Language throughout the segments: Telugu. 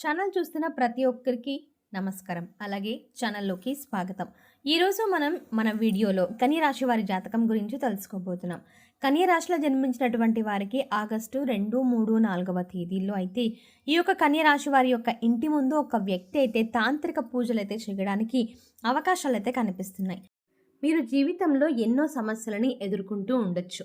ఛానల్ చూస్తున్న ప్రతి ఒక్కరికి నమస్కారం. అలాగే ఛానల్లోకి స్వాగతం. ఈరోజు మనం మన వీడియోలో కన్య రాశి వారి జాతకం గురించి తెలుసుకోబోతున్నాం. కన్య రాశిలో జన్మించినటువంటి వారికి ఆగస్టు రెండు మూడు నాలుగవ తేదీల్లో అయితే ఈ యొక్క కన్యరాశి వారి యొక్క ఇంటి ముందు ఒక వ్యక్తి అయితే తాంత్రిక పూజలు అయితే చేయడానికి అవకాశాలు అయితే కనిపిస్తున్నాయి. మీరు జీవితంలో ఎన్నో సమస్యలని ఎదుర్కొంటూ ఉండొచ్చు.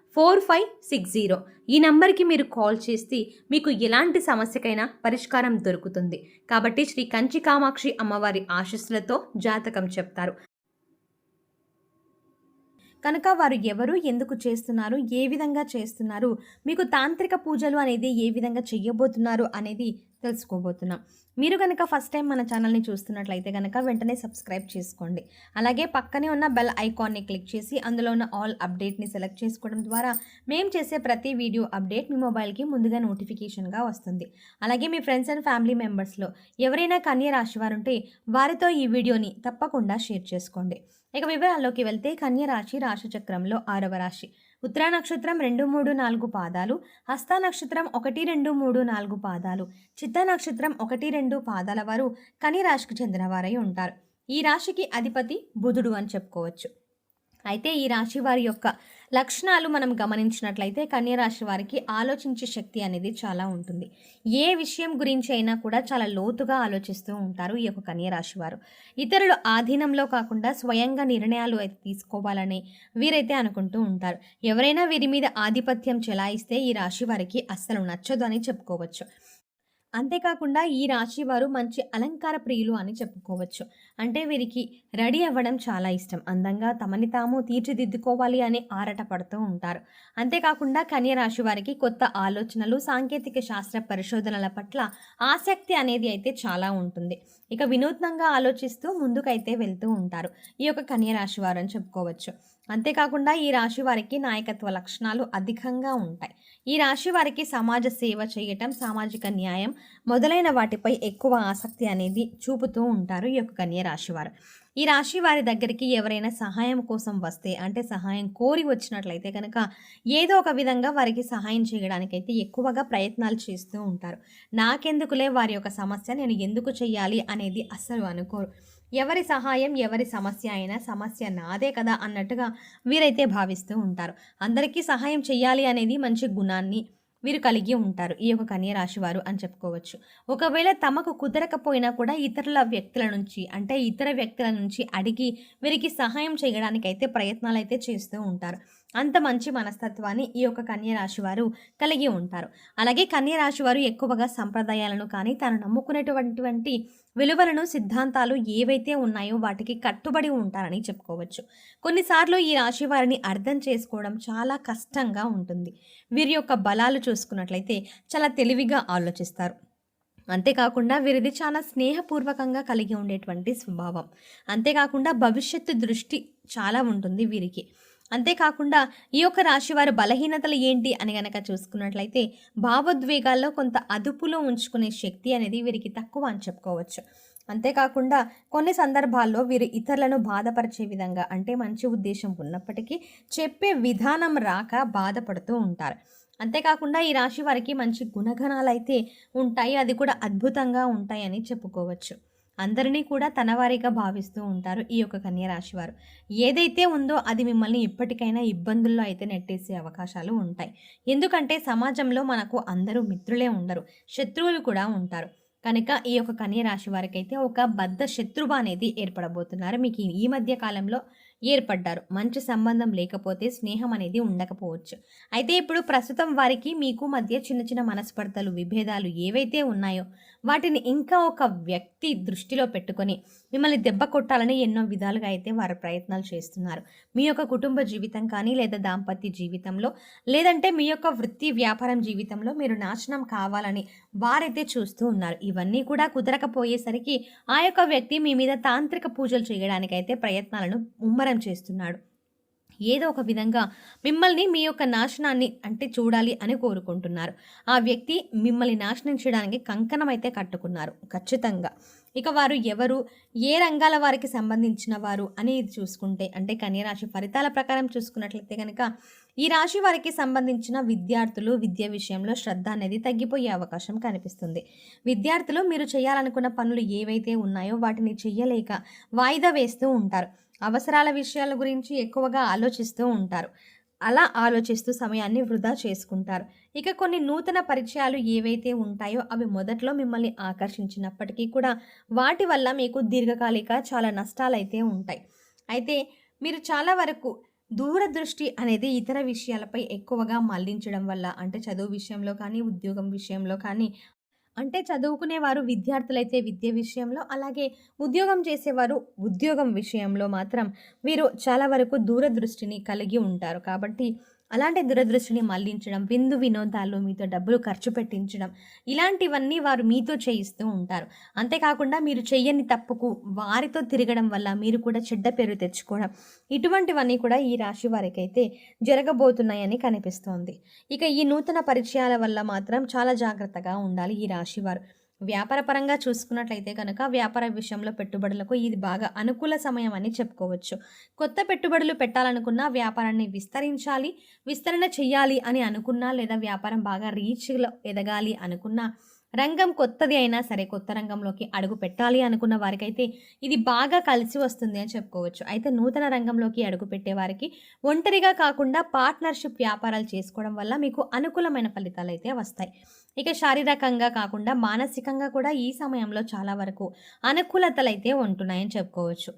four five six zero. ఈ నంబర్కి మీరు కాల్ చేస్తే మీకు ఎలాంటి సమస్యకైనా పరిష్కారం దొరుకుతుంది. కాబట్టి శ్రీ కంచి కామాక్షి అమ్మవారి ఆశస్సులతో జాతకం చెప్తారు. కనుక వారు ఎవరు ఎందుకు చేస్తున్నారు ఏ విధంగా చేస్తున్నారు మీకు తాంత్రిక పూజలు అనేది ఏ విధంగా చెయ్యబోతున్నారు అనేది తెలుసుకోబోతున్నాం. మీరు కనుక ఫస్ట్ టైం మన ఛానల్ని చూస్తున్నట్లయితే కనుక వెంటనే సబ్స్క్రైబ్ చేసుకోండి. అలాగే పక్కనే ఉన్న బెల్ ఐకాన్ని క్లిక్ చేసి అందులో ఉన్న ఆల్ అప్డేట్ని సెలెక్ట్ చేసుకోవడం ద్వారా మేము చేసే ప్రతి వీడియో అప్డేట్ మీ మొబైల్కి ముందుగా నోటిఫికేషన్గా వస్తుంది. అలాగే మీ ఫ్రెండ్స్ అండ్ ఫ్యామిలీ మెంబర్స్లో ఎవరైనా కన్య రాశి వారు ఉంటే వారితో ఈ వీడియోని తప్పకుండా షేర్ చేసుకోండి. ఇక వివరాల్లోకి వెళ్తే కన్య రాశి రాశిచక్రంలో ఆరవ రాశి. ఉత్తరా నక్షత్రం రెండు మూడు నాలుగు పాదాలు. హస్త నక్షత్రం ఒకటి రెండు మూడు నాలుగు పాదాలు. చిత్త నక్షత్రం ఒకటి రెండు పాదాల వారు కనిరాశికి చెందినవారై చెందిన వారై ఉంటారు. ఈ రాశికి అధిపతి బుధుడు అని చెప్పుకోవచ్చు. అయితే ఈ రాశి వారి యొక్క లక్షణాలు మనం గమనించినట్లయితే కన్యరాశి వారికి ఆలోచించే శక్తి అనేది చాలా ఉంటుంది. ఏ విషయం గురించి అయినా కూడా చాలా లోతుగా ఆలోచిస్తూ ఉంటారు ఈ యొక్క కన్యరాశి వారు. ఇతరులు ఆధీనంలో కాకుండా స్వయంగా నిర్ణయాలు అయితే తీసుకోవాలని వీరైతే అనుకుంటూ ఉంటారు. ఎవరైనా వీరి మీద ఆధిపత్యం చెలాయిస్తే ఈ రాశి వారికి అస్సలు నచ్చదు అని చెప్పుకోవచ్చు. అంతేకాకుండా ఈ రాశి వారు మంచి అలంకార ప్రియులు అని చెప్పుకోవచ్చు. అంటే వీరికి రెడీ అవ్వడం చాలా ఇష్టం. అందంగా తమని తాము తీర్చిదిద్దుకోవాలి అని ఆరట పడుతూ ఉంటారు. అంతేకాకుండా కన్య రాశి వారికి కొత్త ఆలోచనలు సాంకేతిక శాస్త్ర పరిశోధనల పట్ల ఆసక్తి అనేది అయితే చాలా ఉంటుంది. ఇక వినూత్నంగా ఆలోచిస్తూ ముందుకైతే వెళ్తూ ఉంటారు. ఈ యొక్క కన్య రాశి వారు అని చెప్పుకోవచ్చు. అంతేకాకుండా ఈ రాశి వారికి నాయకత్వ లక్షణాలు అధికంగా ఉంటాయి. ఈ రాశి వారికి సమాజ సేవ చేయటం సామాజిక న్యాయం మొదలైన వాటిపై ఎక్కువ ఆసక్తి అనేది చూపుతూ ఉంటారు ఈ యొక్క కన్య రాశి వారు. ఈ రాశి వారి దగ్గరికి ఎవరైనా సహాయం కోసం వస్తే అంటే సహాయం కోరి వచ్చినట్లయితే కనుక ఏదో ఒక విధంగా వారికి సహాయం చేయడానికైతే ఎక్కువగా ప్రయత్నాలు చేస్తూ ఉంటారు. నాకెందుకులే వారి యొక్క సమస్య నేను ఎందుకు చెయ్యాలి అనేది అస్సలు అనుకోరు. ఎవరి సహాయం ఎవరి సమస్య అయినా సమస్య నాదే కదా అన్నట్టుగా వీరైతే భావిస్తూ ఉంటారు. అందరికీ సహాయం చేయాలి అనేది మంచి గుణాన్ని వీరు కలిగి ఉంటారు ఈ యొక్క కన్య రాశి వారు అని చెప్పుకోవచ్చు. ఒకవేళ తమకు కుదరకపోయినా కూడా ఇతరుల వ్యక్తుల నుంచి అంటే ఇతర వ్యక్తుల నుంచి అడిగి వీరికి సహాయం చేయడానికైతే ప్రయత్నాలు అయితే చేస్తూ ఉంటారు. అంత మంచి మనస్తత్వాన్ని ఈ యొక్క కన్యరాశి వారు కలిగి ఉంటారు. అలాగే కన్యరాశి వారు ఎక్కువగా సంప్రదాయాలను కానీ తాను నమ్ముకునేటువంటి విలువలను సిద్ధాంతాలు ఏవైతే ఉన్నాయో వాటికి కట్టుబడి ఉంటారని చెప్పుకోవచ్చు. కొన్నిసార్లు ఈ రాశి వారిని అర్థం చేసుకోవడం చాలా కష్టంగా ఉంటుంది. వీరి యొక్క బలాలు చూసుకున్నట్లయితే చాలా తెలివిగా ఆలోచిస్తారు. అంతేకాకుండా వీరిది చాలా స్నేహపూర్వకంగా కలిగి ఉండేటువంటి స్వభావం. అంతేకాకుండా భవిష్యత్తు దృష్టి చాలా ఉంటుంది వీరికి. అంతేకాకుండా ఈ యొక్క రాశి వారి బలహీనతలు ఏంటి అని గనక చూసుకున్నట్లయితే భావోద్వేగాల్లో కొంత అదుపులో ఉంచుకునే శక్తి అనేది వీరికి తక్కువ అని చెప్పుకోవచ్చు. అంతేకాకుండా కొన్ని సందర్భాల్లో వీరు ఇతరులను బాధపరిచే విధంగా అంటే మంచి ఉద్దేశం ఉన్నప్పటికీ చెప్పే విధానం రాక బాధపడుతూ ఉంటారు. అంతేకాకుండా ఈ రాశి వారికి మంచి గుణగణాలు అయితే ఉంటాయి. అది కూడా అద్భుతంగా ఉంటాయని చెప్పుకోవచ్చు. అందరినీ కూడా తనవారిగా భావిస్తూ ఉంటారు ఈ యొక్క కన్య రాశి వారు. ఏదైతే ఉందో అది మిమ్మల్ని ఇప్పటికైనా ఇబ్బందుల్లో అయితే నెట్టేసే అవకాశాలు ఉంటాయి. ఎందుకంటే సమాజంలో మనకు అందరూ మిత్రులే ఉండరు శత్రువులు కూడా ఉంటారు. కనుక ఈ యొక్క కన్య రాశి వారికి అయితే ఒక బద్ధ శత్రువు అనేది ఏర్పడబోతున్నారు. మీకు ఈ మధ్య కాలంలో ఏర్పడ్డారు. మంచి సంబంధం లేకపోతే స్నేహం అనేది ఉండకపోవచ్చు. అయితే ఇప్పుడు ప్రస్తుతం వారికి మీకు మధ్య చిన్న చిన్న మనస్పర్ధలు విభేదాలు ఏవైతే ఉన్నాయో వాటిని ఇంకా ఒక వ్యక్తి దృష్టిలో పెట్టుకొని మిమ్మల్ని దెబ్బ కొట్టాలని ఎన్నో విధాలుగా అయితే వారు ప్రయత్నాలు చేస్తున్నారు. మీ యొక్క కుటుంబ జీవితం కానీ లేదా దాంపత్య జీవితంలో లేదంటే మీ యొక్క వృత్తి వ్యాపారం జీవితంలో మీరు నాశనం కావాలని వారైతే చూస్తూ ఉన్నారు. ఇవన్నీ కూడా కుదరకపోయేసరికి ఆ యొక్క వ్యక్తి మీ మీద తాంత్రిక పూజలు చేయడానికైతే ప్రయత్నాలను ముమ్మరం చేస్తున్నాడు. ఏదో ఒక విధంగా మిమ్మల్ని మీ యొక్క నాశనాన్ని అంటే చూడాలి అని కోరుకుంటున్నారు. ఆ వ్యక్తి మిమ్మల్ని నాశనం చేయడానికి కంకణం అయితే కట్టుకున్నారు ఖచ్చితంగా. ఇక వారు ఎవరు ఏ రంగాల వారికి సంబంధించిన వారు అనేది చూసుకుంటే అంటే కన్యరాశి ఫలితాల ప్రకారం చూసుకున్నట్లయితే కనుక ఈ రాశి వారికి సంబంధించిన విద్యార్థులు విద్య విషయంలో శ్రద్ధ అనేది తగ్గిపోయే అవకాశం కనిపిస్తుంది. విద్యార్థులు మీరు చేయాలనుకున్న పనులు ఏవైతే ఉన్నాయో వాటిని చేయలేక వాయిదా వేస్తూ ఉంటారు. అవసరాల విషయాల గురించి ఎక్కువగా ఆలోచిస్తూ ఉంటారు. అలా ఆలోచిస్తూ సమయాన్ని వృధా చేసుకుంటారు. ఇక కొన్ని నూతన పరిచయాలు ఏవైతే ఉంటాయో అవి మొదట్లో మిమ్మల్ని ఆకర్షించినప్పటికీ కూడా వాటి వల్ల మీకు దీర్ఘకాలిక చాలా నష్టాలైతే ఉంటాయి. అయితే మీరు చాలా వరకు దూరదృష్టి అనేది ఇతర విషయాలపై ఎక్కువగా మళ్ళించడం వల్ల అంటే చదువు విషయంలో కానీ ఉద్యోగం విషయంలో కానీ అంటే చదువుకునేవారు విద్యార్థులైతే విద్య విషయంలో అలాగే ఉద్యోగం చేసేవారు ఉద్యోగం విషయంలో మాత్రం వీరు చాలా వరకు దూరదృష్టిని కలిగి ఉంటారు. కాబట్టి అలాంటి దురదృష్టిని మళ్ళించడం విందు వినోదాలు మీతో డబ్బులు ఖర్చు పెట్టించడం ఇలాంటివన్నీ వారు మీతో చేయిస్తూ ఉంటారు. అంతేకాకుండా మీరు చెయ్యని తప్పుకు వారితో తిరగడం వల్ల మీరు కూడా చెడ్డ పేరు తెచ్చుకోవడం ఇటువంటివన్నీ కూడా ఈ రాశి వారికైతే జరగబోతున్నాయని కనిపిస్తోంది. ఇక ఈ నూతన పరిచయాల వల్ల మాత్రం చాలా జాగ్రత్తగా ఉండాలి ఈ రాశి వారు. వ్యాపారపరంగా చూసుకున్నట్లయితే కనుక వ్యాపార విషయంలో పెట్టుబడులకు ఇది బాగా అనుకూల సమయం అని చెప్పుకోవచ్చు. కొత్త పెట్టుబడులు పెట్టాలనుకున్నా వ్యాపారాన్ని విస్తరించాలి విస్తరణ చేయాలి అని అనుకున్నా లేదా వ్యాపారం బాగా రీచ్లో ఎదగాలి అనుకున్నా రంగం కొత్తది అయినా సరే కొత్త రంగంలోకి అడుగు పెట్టాలి అనుకున్న వారికైతే ఇది బాగా కలిసి వస్తుంది అని చెప్పుకోవచ్చు. అయితే నూతన రంగంలోకి అడుగు పెట్టే వారికి ఒంటరిగా కాకుండా పార్ట్నర్షిప్ వ్యాపారాలు చేసుకోవడం వల్ల మీకు అనుకూలమైన ఫలితాలు అయితే వస్తాయి. ఇక శారీరకంగా కాకుండా మానసికంగా కూడా ఈ సమయంలో చాలా వరకు అనుకూలతలు అయితే ఉంటున్నాయని చెప్పుకోవచ్చు.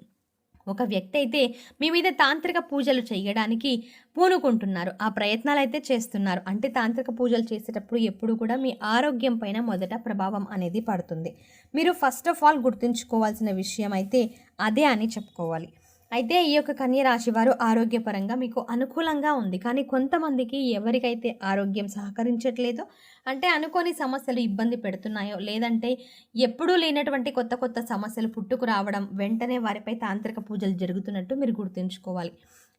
ఒక వ్యక్తి అయితే మీ మీద తాంత్రిక పూజలు చేయడానికి పూనుకుంటున్నారు. ఆ ప్రయత్నాలు అయితే చేస్తున్నారు. అంటే తాంత్రిక పూజలు చేసేటప్పుడు ఎప్పుడు కూడా మీ ఆరోగ్యం పైన మొదట ప్రభావం అనేది పడుతుంది. మీరు ఫస్ట్ ఆఫ్ ఆల్ గుర్తుంచుకోవాల్సిన విషయం అయితే అదే అని చెప్పుకోవాలి. అయితే ఈ యొక్క కన్యరాశి వారు ఆరోగ్యపరంగా మీకు అనుకూలంగా ఉంది. కానీ కొంతమందికి ఎవరికైతే ఆరోగ్యం సహకరించట్లేదో అంటే అనుకోని సమస్యలు ఇబ్బంది పెడుతున్నాయో లేదంటే ఎప్పుడూ లేనటువంటి కొత్త కొత్త సమస్యలు పుట్టుకు రావడం వెంటనే వారిపై తాంత్రిక పూజలు జరుగుతున్నట్టు మీరు గుర్తుంచుకోవాలి.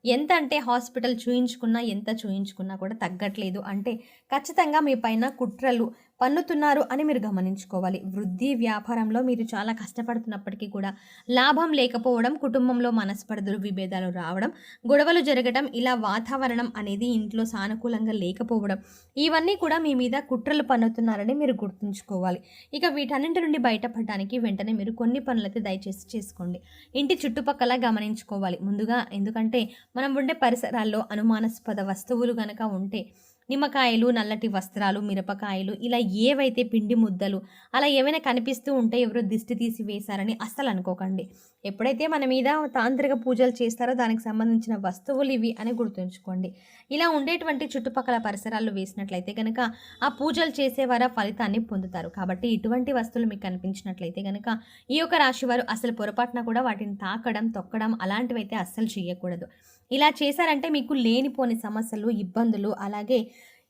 ఎంత అంటే హాస్పిటల్ చూయించుకున్నా ఎంత చూయించుకున్నా కూడా తగ్గట్లేదు. అంటే ఖచ్చితంగా మీ పైన కుట్రలు పన్నుతున్నారు అని మీరు గమనించుకోవాలి. వృద్ధి వ్యాపారంలో మీరు చాలా కష్టపడుతున్నప్పటికీ కూడా లాభం లేకపోవడం కుటుంబంలో మనస్పర్ధలు విభేదాలు రావడం గొడవలు జరగడం ఇలా వాతావరణం అనేది ఇంట్లో సానుకూలంగా లేకపోవడం ఇవన్నీ కూడా మీ మీద కుట్రలు పన్నుతున్నారని మీరు గుర్తుంచుకోవాలి. ఇక వీటన్నింటి నుండి బయటపడడానికి వెంటనే మీరు కొన్ని పనులైతే దయచేసి చేసుకోండి. ఇంటి చుట్టుపక్కల గమనించుకోవాలి. ముందుగా ఎందుకంటే మనం ఉండే పరిసరాల్లో అనుమానాస్పద వస్తువులు కనుక ఉంటే నిమ్మకాయలు నల్లటి వస్త్రాలు మిరపకాయలు ఇలా ఏవైతే పిండి ముద్దలు అలా ఏమైనా కనిపిస్తూ ఉంటే ఎవరో దిష్టి తీసి వేశారని అస్సలు అనుకోకండి. ఎప్పుడైతే మన మీద తాంత్రిక పూజలు చేస్తారో దానికి సంబంధించిన వస్తువులు ఇవి అని గుర్తుంచుకోండి. ఇలా ఉండేటువంటి చుట్టుపక్కల పరిసరాల్లో వేసినట్లయితే కనుక ఆ పూజలు చేసేవారు ఫలితాన్ని పొందుతారు. కాబట్టి ఇటువంటి వస్తువులు మీకు కనిపించినట్లయితే కనుక ఈ యొక్క రాశి వారు అసలు పొరపాటున కూడా వాటిని తాకడం తొక్కడం అలాంటివైతే అస్సలు చేయకూడదు. ఇలా చేశారంటే మీకు లేనిపోని సమస్యలు ఇబ్బందులు అలాగే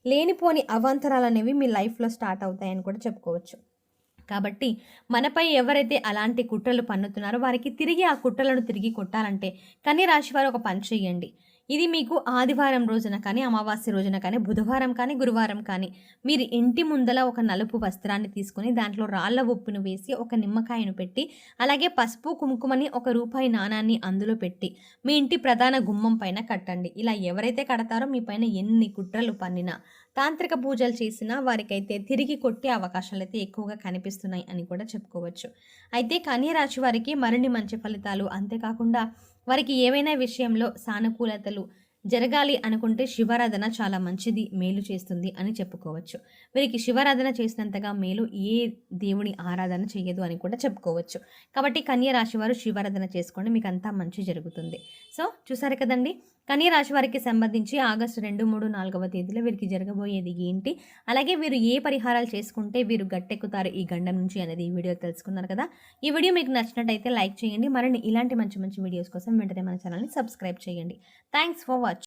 లేనిపోని అవాంతరాలు అనేవి మీ లైఫ్లో స్టార్ట్ అవుతాయని కూడా చెప్పుకోవచ్చు. కాబట్టి మనపై ఎవరైతే అలాంటి కుట్రలు పన్నుతున్నారో వారికి తిరిగి ఆ కుట్రలను తిరిగి కొట్టాలంటే కన్య రాశి వారు ఒక పని చేయండి. ఇది మీకు ఆదివారం రోజున కానీ అమావాస్య రోజున కానీ బుధవారం కానీ గురువారం కానీ మీరు ఇంటి ముందల ఒక నలుపు వస్త్రాన్ని తీసుకొని దాంట్లో రాళ్ళ ఉప్పును వేసి ఒక నిమ్మకాయను పెట్టి అలాగే పసుపు కుంకుమని ఒక రూపాయి నాణాన్ని అందులో పెట్టి మీ ఇంటి ప్రధాన గుమ్మం పైన కట్టండి. ఇలా ఎవరైతే కడతారో మీ పైన ఎన్ని కుట్రలు పన్నినా తాంత్రిక పూజలు చేసినా వారికైతే తిరిగి కొట్టే అవకాశాలు అయితే ఎక్కువగా కనిపిస్తున్నాయి అని కూడా చెప్పుకోవచ్చు. అయితే కన్యరాశి వారికి మరిన్ని మంచి ఫలితాలు అంతేకాకుండా వారికి ఏవైనా విషయంలో సానుకూలతలు జరగాలి అనుకుంటే శివారాధన చాలా మంచిది మేలు చేస్తుంది అని చెప్పుకోవచ్చు. వీరికి శివారాధన చేసినంతగా మేలు ఏ దేవుని ఆరాధన చేయదు అని కూడా చెప్పుకోవచ్చు. కాబట్టి కన్య రాశి వారు శివారాధన చేసుకోండి మీకు అంతా మంచి జరుగుతుంది. సో చూసారు కదండి? కన్యరాశి వారికి సంబంధించి ఆగస్టు రెండు మూడు నాలుగవ తేదీలో వీరికి జరగబోయేది ఏంటి? అలాగే వీరు ఏ పరిహారాలు చేసుకుంటే వీరు గట్టెక్కుతారు? ఈ గండం నుంచి అనేది ఈ వీడియో తెలుసుకున్నారు కదా. ఈ వీడియో మీకు నచ్చినట్టయితే లైక్ చేయండి. మరిన్ని ఇలాంటి మంచి మంచి వీడియోస్ కోసం వెంటనే మన ఛానల్ని సబ్స్క్రైబ్ చేయండి. Thanks for watching